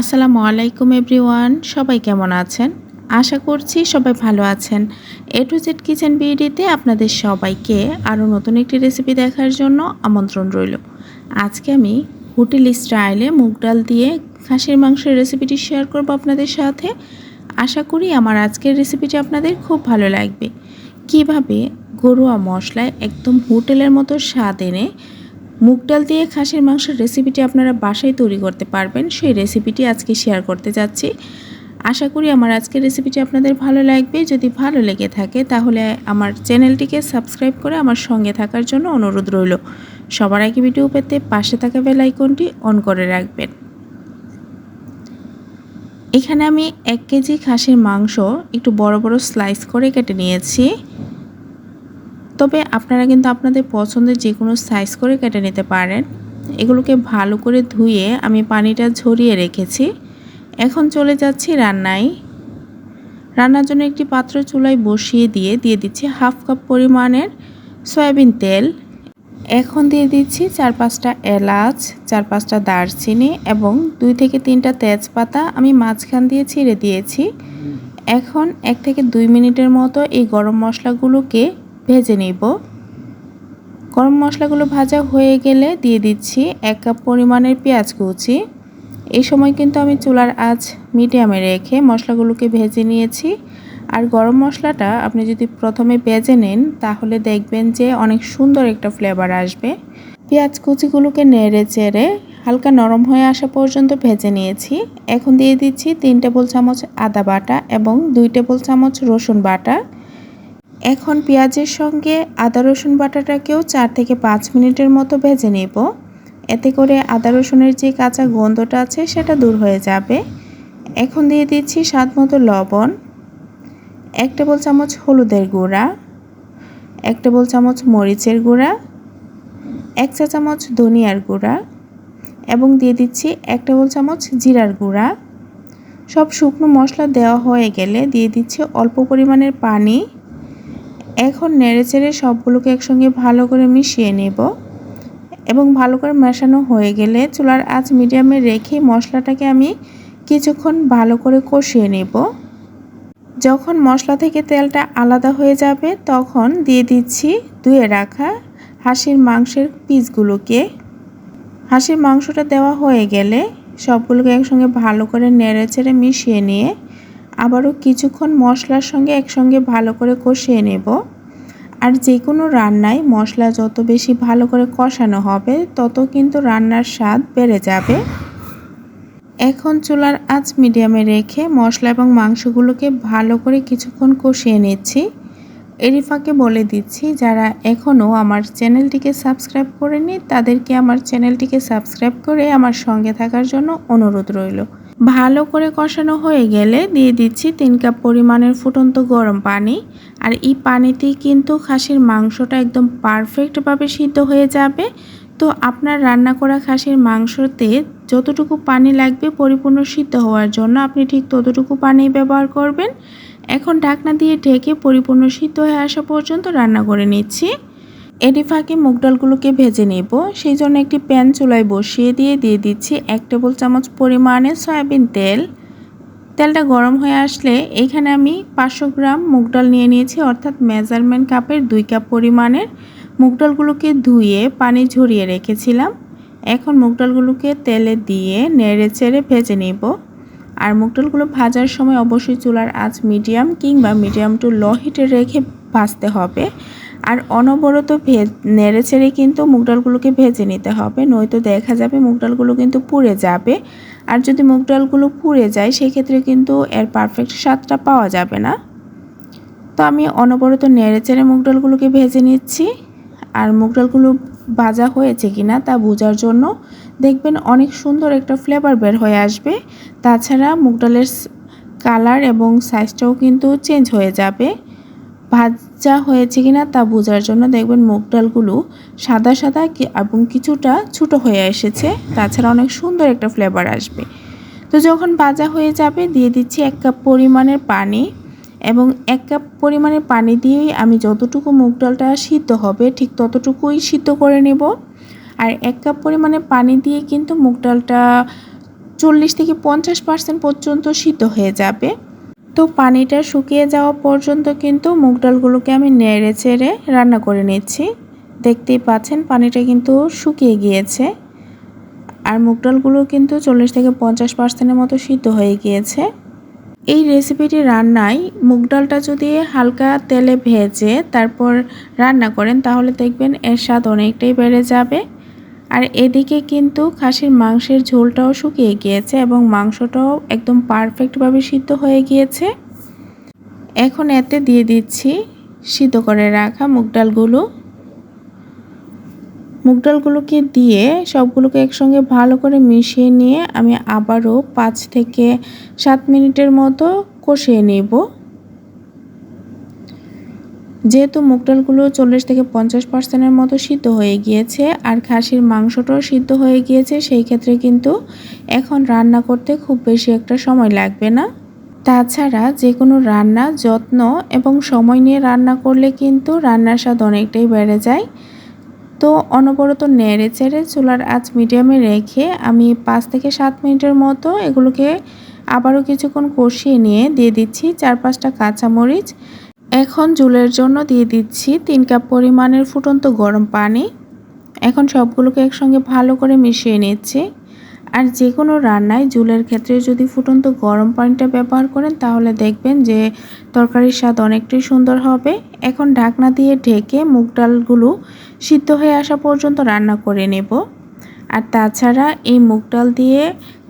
আসসালামু আলাইকুম এভরিওয়ান, সবাই কেমন আছেন? আশা করছি সবাই ভালো আছেন। এ টু জেড কিচেন বিডিতে আপনাদের সবাইকে আরও নতুন একটি রেসিপি দেখার জন্য আমন্ত্রণ রইল। আজকে আমি হোটেল স্টাইলে মুগ ডাল দিয়ে খাসির মাংসের রেসিপিটি শেয়ার করব আপনাদের সাথে। আশা করি আমার আজকের রেসিপিটি আপনাদের খুব ভালো লাগবে। কীভাবে ঘরোয়া মশলায় একদম হোটেলের মতো স্বাদ এনে মুগ ডাল দিয়ে খাসির মাংসের রেসিপিটি আপনারা বাসায় তৈরি করতে পারবেন। সেই রেসিপিটি আজকে শেয়ার করতে যাচ্ছি। আশা করি আমার আজকের রেসিপিটি আপনাদের ভালো লাগবে। যদি ভালো লেগে থাকে, তাহলে আমার চ্যানেলটিকে সাবস্ক্রাইব করে আমার সঙ্গে থাকার জন্য অনুরোধ রইল। সবার আগে ভিডিও পেতে পাশে থাকা বেল আইকনটি অন করে রাখবেন। এখানে আমি এক কেজি খাসির মাংস একটু বড় বড় স্লাইস করে কেটে নিয়েছি। তবে আপনারা কিন্তু আপনাদের পছন্দের যে কোনো সাইজ করে কেটে নিতে পারেন। এগুলোকে ভালো করে ধুয়ে আমি পানিটা ঝরিয়ে রেখেছি। এখন চলে যাচ্ছি রান্নায়। রান্নার জন্য একটি পাত্র চুলায় বসিয়ে দিয়ে দিয়ে দিচ্ছি হাফ কাপ পরিমাণের সয়াবিন তেল। এখন দিয়ে দিচ্ছি চার পাঁচটা এলাচ, চার পাঁচটা দারচিনি এবং দুই থেকে তিনটা তেজপাতা আমি মাঝখান দিয়ে ছিঁড়ে দিয়েছি। এখন এক থেকে দুই মিনিটের মতো এই গরম মশলাগুলোকে ভেজে নিব। গরম মশলাগুলো ভাজা হয়ে গেলে দিয়ে দিচ্ছি এক কাপ পরিমাণের পেঁয়াজ কুচি। এই সময় কিন্তু আমি চুলার আঁচ মিডিয়ামে রেখে মশলাগুলোকে ভেজে নিয়েছি। আর গরম মশলাটা আপনি যদি প্রথমে ভেজে নেন, তাহলে দেখবেন যে অনেক সুন্দর একটা ফ্লেভার আসবে। পেঁয়াজ কুচিগুলোকে নেড়ে চেড়ে হালকা নরম হয়ে আসা পর্যন্ত ভেজে নিয়েছি। এখন দিয়ে দিচ্ছি তিন টেবিল চামচ আদা বাটা এবং দুই টেবিল চামচ রসুন বাটা। এখন পেঁয়াজের সঙ্গে আদা, রসুন বাটাটাকেও চার থেকে পাঁচ মিনিটের মতো ভেজে নেব। এতে করে আদা, রসুনের যে কাঁচা গন্ধটা আছে সেটা দূর হয়ে যাবে। এখন দিয়ে দিচ্ছি স্বাদ মতো লবণ, এক টেবিল চামচ হলুদের গুঁড়া, এক টেবিল চামচ মরিচের গুঁড়া, এক চা চামচ ধনিয়ার গুঁড়া এবং দিয়ে দিচ্ছি এক টেবিল চামচ জিরার গুঁড়া। সব শুকনো মশলা দেওয়া হয়ে গেলে দিয়ে দিচ্ছি অল্প পরিমাণের পানি এখন নেড়ে চেড়ে সবগুলোকে একসঙ্গে ভালো করে মিশিয়ে নেব এবং ভালো করে মেশানো হয়ে গেলে চুলার আঁচ মিডিয়ামে রেখে মশলাটাকে আমি কিছুক্ষণ ভালো করে কষিয়ে নেব। যখন মশলা থেকে তেলটা আলাদা হয়ে যাবে তখন দিয়ে দিচ্ছি ধুয়ে রাখা হাঁসির মাংসের পিসগুলোকে। হাঁসির মাংসটা দেওয়া হয়ে গেলে সবগুলোকে একসঙ্গে ভালো করে নেড়ে চেড়ে মিশিয়ে নিয়ে আবারও কিছুক্ষণ মশলার সঙ্গে একসঙ্গে ভালো করে কষিয়ে নেব। আর যে কোনো রান্নায় মশলা যত বেশি ভালো করে কষানো হবে, তত কিন্তু রান্নার স্বাদ বেড়ে যাবে। এখন চুলার আঁচ মিডিয়ামে রেখে মশলা এবং মাংসগুলোকে ভালো করে কিছুক্ষণ কষিয়ে নিচ্ছি। এরিফাকে বলে দিচ্ছি, যারা এখনও আমার চ্যানেলটিকে সাবস্ক্রাইব করেনি তাদেরকে আমার চ্যানেলটিকে সাবস্ক্রাইব করে আমার সঙ্গে থাকার জন্য অনুরোধ রইল। ভালো করে কষানো হয়ে গেলে দিয়ে দিচ্ছি তিন কাপ পরিমাণের ফুটন্ত গরম পানি। আর এই পানিতেই কিন্তু খাসির মাংসটা একদম পারফেক্টভাবে সিদ্ধ হয়ে যাবে। তো আপনার রান্না করা খাসির মাংসতে যতটুকু পানি লাগবে পরিপূর্ণ সিদ্ধ হওয়ার জন্য আপনি ঠিক ততটুকু পানি ব্যবহার করবেন। এখন ঢাকনা দিয়ে ঢেকে পরিপূর্ণ সিদ্ধ হয়ে আসা পর্যন্ত রান্না করে নিচ্ছি। এটি ফাঁকে মুগ ডালগুলোকে ভেজে নেব। সেই জন্য একটি প্যান চুলায় বসিয়ে দিয়ে দিয়ে দিচ্ছি এক টেবিল চামচ পরিমাণে সয়াবিন তেল। তেলটা গরম হয়ে আসলে এইখানে আমি পাঁচশো গ্রাম মুগ ডাল নিয়ে নিয়েছি, অর্থাৎ মেজারমেন্ট কাপের দুই কাপ পরিমাণের। মুগ ডালগুলোকে ধুয়ে পানি ঝরিয়ে রেখেছিলাম। এখন মুগ ডালগুলোকে তেলে দিয়ে নেড়ে চেড়ে ভেজে নেব। আর মুগ ডালগুলো ভাজার সময় অবশ্যই চুলার আঁচ মিডিয়াম কিংবা মিডিয়াম টু লো হিটে রেখে ভাজতে হবে। আর অনবরত ভেজ নেড়ে ছেড়ে কিন্তু মুগ ডালগুলোকে ভেজে নিতে হবে। নয়তো দেখা যাবে মুগ ডালগুলো কিন্তু পুড়ে যাবে। আর যদি মুগ ডালগুলো পুড়ে যায়, সেক্ষেত্রে কিন্তু এর পারফেক্ট স্বাদটা পাওয়া যাবে না। তো আমি অনবরত নেড়ে চেড়ে মুগ ডালগুলোকে ভেজে নিচ্ছি। আর মুগ ডালগুলো ভাজা হয়েছে কিনা তা বোঝার জন্য দেখবেন অনেক সুন্দর একটা ফ্লেভার বের হয়ে আসবে। তাছাড়া মুগ ডালের কালার এবং সাইজটাও কিন্তু চেঞ্জ হয়ে যাবে। ভাজা হয়েছে কিনা তা বোঝার জন্য দেখবেন মুগ ডালগুলো সাদা সাদা এবং কিছুটা ছোটো হয়ে এসেছে। তাছাড়া অনেক সুন্দর একটা ফ্লেভার আসবে। তো যখন ভাজা হয়ে যাবে, দিয়ে দিচ্ছি এক কাপ পরিমাণের পানি এবং এক কাপ পরিমাণের পানি দিয়েই আমি যতটুকু মুগ ডালটা সিদ্ধ হবে, ঠিক ততটুকুই সিদ্ধ করে নেব। আর এক কাপ পরিমাণে পানি দিয়ে কিন্তু মুগ ডালটা চল্লিশ থেকে পঞ্চাশ পার্সেন্ট পর্যন্ত সিদ্ধ হয়ে যাবে। তো পানিটা শুকিয়ে যাওয়া পর্যন্ত কিন্তু মুগ ডালগুলোকে আমি নেড়ে চেড়ে রান্না করে নিচ্ছি। দেখতেই পাচ্ছেন পানিটা কিন্তু শুকিয়ে গিয়েছে। আর মুগ ডালগুলো কিন্তু চল্লিশ থেকে পঞ্চাশ পার্সেন্টের মতো সিদ্ধ হয়ে গিয়েছে। এই রেসিপিটি রান্নায় মুগ ডালটা যদি হালকা তেলে ভেজে তারপর রান্না করেন তাহলে দেখবেন এর স্বাদ অনেকটাই বেড়ে যাবে। আর এদিকে কিন্তু খাসির মাংসের ঝোলটাও শুকিয়ে গিয়েছে এবং মাংসটাও একদম পারফেক্টভাবে সিদ্ধ হয়ে গিয়েছে। এখন এতে দিয়ে দিচ্ছি সিদ্ধ করে রাখা মুগ ডালগুলো। মুগ ডালগুলোকে দিয়ে সবগুলোকে একসঙ্গে ভালো করে মিশিয়ে নিয়ে আমি আবারও পাঁচ থেকে সাত মিনিটের মতো কষিয়ে নেব। যেহেতু মুগ ডালগুলো চল্লিশ থেকে পঞ্চাশ পার্সেন্টের মতো সিদ্ধ হয়ে গিয়েছে আর খাসির মাংসটাও সিদ্ধ হয়ে গিয়েছে, সেই ক্ষেত্রে কিন্তু এখন রান্না করতে খুব বেশি একটা সময় লাগবে না। তাছাড়া যে কোনো রান্না যত্ন এবং সময় নিয়ে রান্না করলে কিন্তু রান্নার স্বাদ অনেকটাই বেড়ে যায়। তো অনবরত নেড়ে চেড়ে চুলার আঁচ মিডিয়ামে রেখে আমি পাঁচ থেকে সাত মিনিটের মতো এগুলোকে আবারও কিছুক্ষণ কষিয়ে নিয়ে দিয়ে দিচ্ছি চার পাঁচটা কাঁচামরিচ এখন জুলের জন্য দিয়ে দিচ্ছি তিন কাপ পরিমাণের ফুটন্ত গরম পানি। এখন সবগুলোকে একসঙ্গে ভালো করে মিশিয়ে নিচ্ছি। আর যে কোনো রান্নায় জুলের ক্ষেত্রে যদি ফুটন্ত গরম পানিটা ব্যবহার করেন, তাহলে দেখবেন যে তরকারির স্বাদ অনেকটাই সুন্দর হবে। এখন ঢাকনা দিয়ে ঢেকে মুগ ডালগুলো সিদ্ধ হয়ে আসা পর্যন্ত রান্না করে নেব। আর তাছাড়া এই মুগ ডাল দিয়ে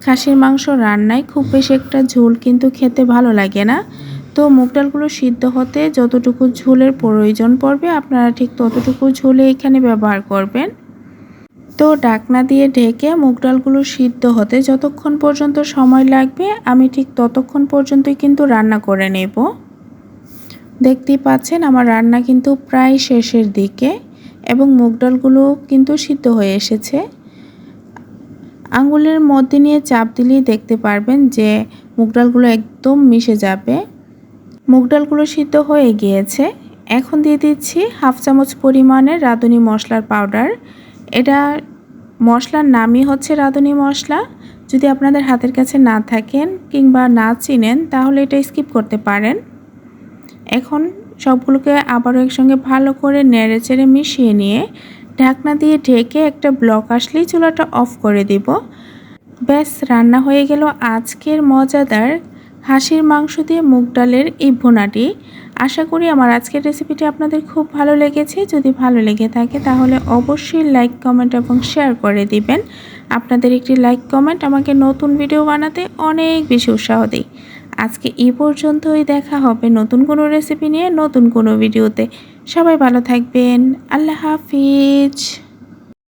খাসির মাংস রান্নায় খুব বেশি একটা ঝোল কিন্তু খেতে ভালো লাগে না। তো মুগ ডালগুলো সিদ্ধ হতে যতটুকু ঝোলের প্রয়োজন পড়বে, আপনারা ঠিক ততটুকু ঝোলে এখানে ব্যবহার করবেন। তো ডাকনা দিয়ে ঢেকে মুগ ডালগুলো সিদ্ধ হতে যতক্ষণ পর্যন্ত সময় লাগবে, আমি ঠিক ততক্ষণ পর্যন্তই কিন্তু রান্না করে নেব। দেখতেই পাচ্ছেন আমার রান্না কিন্তু প্রায় শেষের দিকে এবং মুগ ডালগুলো কিন্তু সিদ্ধ হয়ে এসেছে। আঙ্গুলের মধ্যে নিয়ে চাপ দিলেই দেখতে পারবেন যে মুগ ডালগুলো একদম মিশে যাবে। মুগ ডালগুলো সিদ্ধ হয়ে গিয়েছে। এখন দিয়ে দিচ্ছি হাফ চামচ পরিমাণের রাঁধুনি মশলার পাউডার। এটা মশলার নামই হচ্ছে রাঁধুনি মশলা। যদি আপনাদের হাতের কাছে না থাকেন কিংবা না চিনেন, তাহলে এটা স্কিপ করতে পারেন। এখন সবগুলোকে আবারও একসঙ্গে ভালো করে নেড়ে চেড়ে মিশিয়ে নিয়ে ঢাকনা দিয়ে ঢেকে একটা ব্লক আসলেই চুলাটা অফ করে দিব। ব্যাস, রান্না হয়ে গেল আজকের মজাদার হাঁসির মাংস দিয়ে মুগ ডালের এই ভুনাটি। আশা করি আমার আজকের রেসিপিটি আপনাদের খুব ভালো লেগেছে। যদি ভালো লেগে থাকে তাহলে অবশ্যই লাইক কমেন্ট এবং শেয়ার করে দিবেন। আপনাদের একটি লাইক কমেন্ট আমাকে নতুন ভিডিও বানাতে অনেক বেশি উৎসাহ দেয়। আজকে এই পর্যন্তই দেখা হবে নতুন কোনো রেসিপি নিয়ে নতুন কোনো ভিডিওতে সবাই ভালো থাকবেন। আল্লাহ হাফিজ।